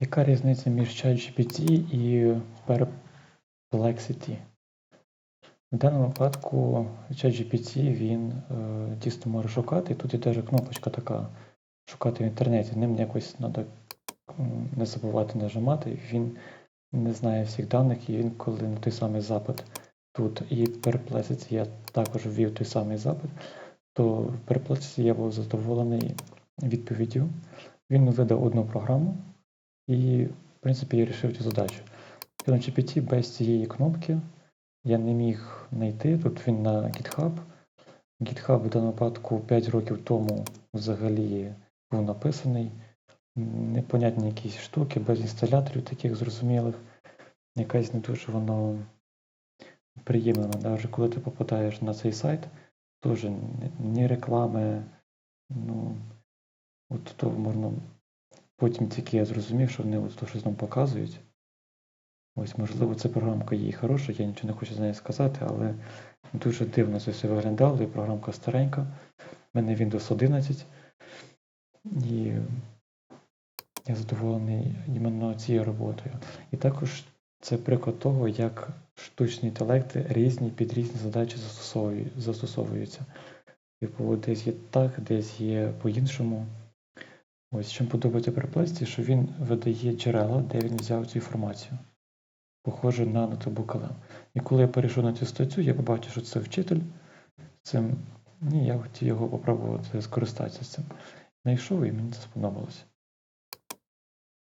Яка різниця між ChatGPT і Perplexity? В даному випадку ChatGPT він е, дійсно може шукати, і тут є теж кнопочка така шукати в інтернеті. Ним якось треба не забувати нажимати. Він не знає всіх даних, і він коли на той самий запит тут і в Perplexity я також ввів той самий запит, то в Perplexity я був задоволений відповіддю. Він видав одну програму, і, в принципі, я вирішив цю задачу. В GPT без цієї кнопки я не міг знайти. Тут він на GitHub. GitHub в даному випадку 5 років тому взагалі був написаний. Непонятні якісь штуки, без інсталяторів таких зрозумілих. Якась не дуже воно приємно. Навіть коли ти попадаєш на цей сайт, теж ні реклами, ну, от то можна. Потім тільки я зрозумів, що вони то щось нам показують. Ось, можливо, ця програмка і хороша, я нічого не хочу з нею сказати, але дуже дивно це все виглядало, і програмка старенька. У мене Windows 11. І я задоволений іменно цією роботою. І також це приклад того, як штучні інтелекти різні під різні задачі застосовуються. Типу, десь є так, десь є по-іншому. Ось чим подобається переплесті, що він видає джерела, де він взяв цю інформацію. Похоже на LM. І коли я перейшов на цю статтю, я побачив, що це вчитель цим. І я хотів його спробувати скористатися цим. Знайшов і мені це сподобалося.